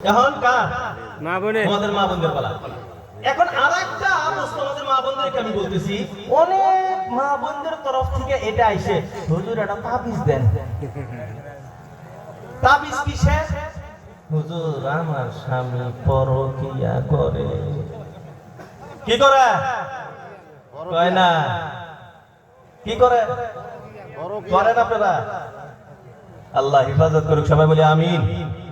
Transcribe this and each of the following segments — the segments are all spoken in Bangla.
এখন কার? মা বোনে আমাদের মা বোনদের বলা এখন আর একটা প্রশ্ন আমাদের মা বোনদেরকে আমি বলতেছি অনেক মা বোনদের তরফ থেকে এটা হুজুর একটা তাবিজ দেন। তাবিজ কিসে? হুজুর আমার স্বামী পরকিয়া করে। কি করে? কয় না। কি করে? করেন আপনারা। আল্লাহ হেফাজত করুক সবাই বলি আমিন।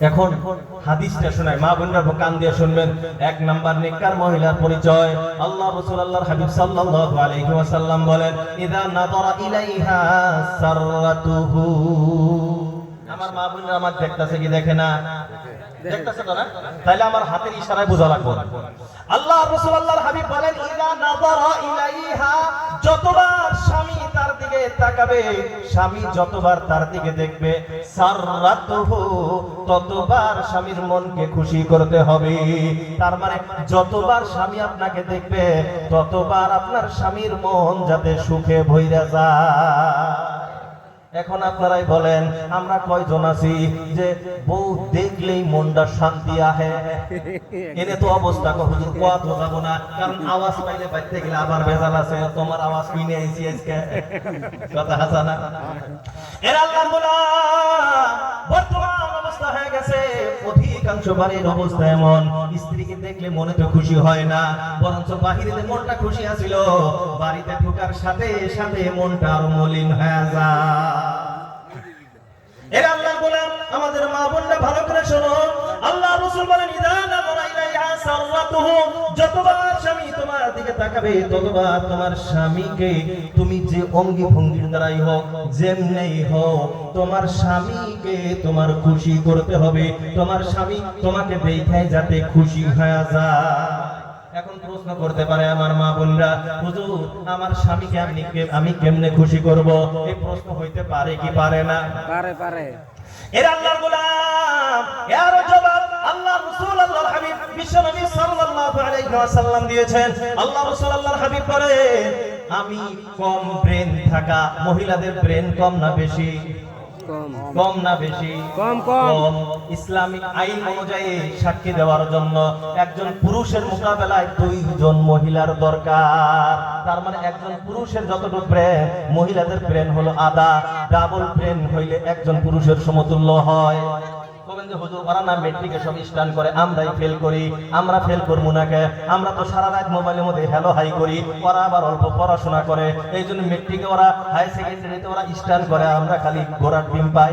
এখন হাদিসটা শোনায়। মা বোনরা কান দিয়ে শুনবেন। এক নাম্বার নেককার মহিলার পরিচয়। আল্লাহ রাসূল আল্লাহর হাবিব সাল্লাল্লাহু আলাইহি ওয়াসাল্লাম বলেন ইদা নাযারা ইলাইহা সাররাতুহু। আমার মা বোনরা আমার দেখতাছে কি দেখে না? দেখতাছে তো না? তাইলে আমার হাতের ইশারায় বোঝা লাগবে। আল্লাহ রাসূল আল্লাহর হাবিব বলেন ইদা নাযারা ইলাইহা। যতবার স্বামী তাকাবে স্বামী যতবার তার দিকে দেখবে ততবার স্বামীর মনকে খুশি করতে হবে। তার মানে যতবার স্বামী আপনাকে দেখবে, ততবার আপনার স্বামীর মন যাতে সুখে ভইরা যায়। এখন আপনারাই বলেন, আমরা কয়জন আছি যে বউ দেখলেই মনটা শান্তি আহে? এনে তো অবস্থা হুজুর কোয়া তো যাব না, কারণ আওয়াজ পাইলে বাইতে গেলে আবার ভেজাল আছে তোমার আওয়াজ শুনে আইছি আজকে। কথা হাসানা এর আল্লাহ গোলাম। অধিকাংশ বাড়ির অবস্থা এমন। স্ত্রীকে দেখলে মনে তো খুশি হয় না, বরঞ্চ বাহিরে মনটা খুশি আছিল। বাড়িতে ঢোকার সাথে সাথে মনটা আরও মলিন হয়ে যায়। আমাদের মা বোনরা ভালো করে শোনো। আল্লাহ রাসূল বলেন, ইদা তোমার দিকে তাকাবে ততবার তোমার স্বামীকে তুমি যে অঙ্গি ভঙ্গির দ্বারাই হোক যেমনেই হোক তোমার স্বামীকে তোমার খুশি করতে হবে। তোমার স্বামী তোমাকে দেখায় যাতে খুশি হয়ে যায়। এখন প্রশ্ন করতে পারে আমার মা বোনরা হুজুর আমার স্বামীকে আমি আমি কেমনে খুশি করব? এই প্রশ্ন হইতে পারে কি পারে না? পারে পারে। এর আল্লাহর গোলাম এর জবাব আল্লাহ রাসূল আল্লাহর হাবিব বিশ্বনবী সাল্লাল্লাহু আলাইহি ওয়াসাল্লাম দিয়েছেন। আল্লাহ রাসূল আল্লাহর হাবিব বলে আমি কম ব্রেন থাকা মহিলাদের ব্রেন কম না বেশি? কম। কম না বেশি? কম, কম। ইসলামিক আইন অনুযায়ী সাক্ষী দেওয়ার জন্য একজন পুরুষের মোকাবেলায় দুইজন মহিলার দরকার। তার মানে একজন পুরুষের যতটুকু ব্রেন মহিলাদের ব্রেন হলো আদা। ডাবল ব্রেন হইলে একজন পুরুষের সমতুল্য হয়। বলবেন যে হুজুর ওরা না মেট্রিকে সব স্টান করে আমরাই ফেল করি আমরা ফেল করব না কে? আমরা তো সারা রাত মোবাইলের মধ্যে হ্যালো হাই করি ওরা আবার অল্প পড়াশোনা করে এই জন্য মেট্রিকে ওরা হাই সেকেন্ডারিতে ওরা স্টান করে আমরা খালি ঘোড়ার ডিম পাই।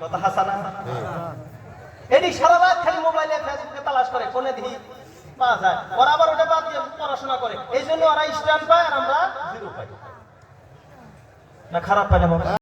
কথা হাসানা এটি সারা রাত খালি মোবাইলে ফেসবুকে তালাশ করে কোনে দিই পাওয়া যায়। ওরা আবার ওটা বাদ দিয়ে পড়াশোনা করে এই জন্য ওরা স্টান পায় আর আমরা জিরো পাই। না খারাপ পাই না